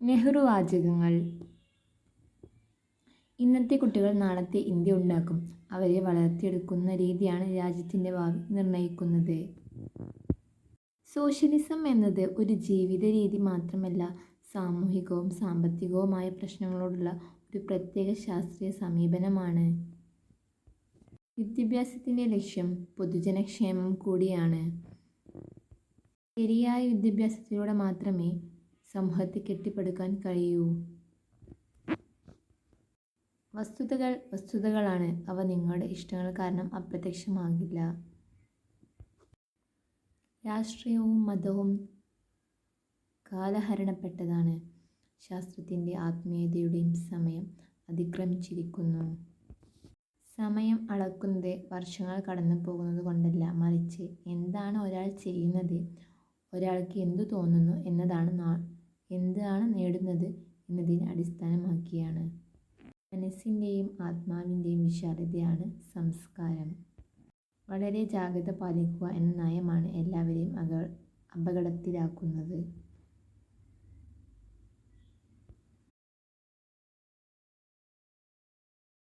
നെഹ്റു വാചകങ്ങൾ ഇന്നത്തെ കുട്ടികൾ നാളത്തെ ഇന്ത്യ ഉണ്ടാക്കും. അവരെ വളർത്തിയെടുക്കുന്ന രീതിയാണ് രാജ്യത്തിന്റെ ഭാവി നിർണയിക്കുന്നത്. സോഷ്യലിസം എന്നത് ഒരു ജീവിത രീതി മാത്രമല്ല, സാമൂഹികവും സാമ്പത്തികവുമായ പ്രശ്നങ്ങളോടുള്ള ഒരു പ്രത്യേക ശാസ്ത്രീയ സമീപനമാണ്. വിദ്യാഭ്യാസത്തിന്റെ ലക്ഷ്യം പൊതുജനക്ഷേമം കൂടിയാണ്. ശരിയായ വിദ്യാഭ്യാസത്തിലൂടെ മാത്രമേ സമൂഹത്തെ കെട്ടിപ്പടുക്കാൻ കഴിയൂ. വസ്തുതകൾ വസ്തുതകളാണ്. അവ നിങ്ങളുടെ ഇഷ്ടങ്ങൾ കാരണം അപ്രത്യക്ഷമാകില്ല. രാഷ്ട്രീയവും മതവും കാലഹരണപ്പെട്ടതാണ്. ശാസ്ത്രത്തിന്റെ ആത്മീയതയുടെയും സമയം അതിക്രമിച്ചിരിക്കുന്നു. സമയം അളക്കുന്നത് വർഷങ്ങൾ കടന്നു പോകുന്നത് കൊണ്ടല്ല മറിച്ച് എന്താണ് ഒരാൾ ചെയ്യുന്നത്, ഒരാൾക്ക് എന്തു തോന്നുന്നു, എന്താണ് നേടുന്നത് എന്നതിനെ അടിസ്ഥാനമാക്കിയാണ്. മനസ്സിന്റെയും ആത്മാവിന്റെയും വിശാലതയാണ് സംസ്കാരം. വളരെ ജാഗ്രത പാലിക്കുക എന്ന നയമാണ് എല്ലാവരെയും അപകടത്തിലാക്കുന്നത്.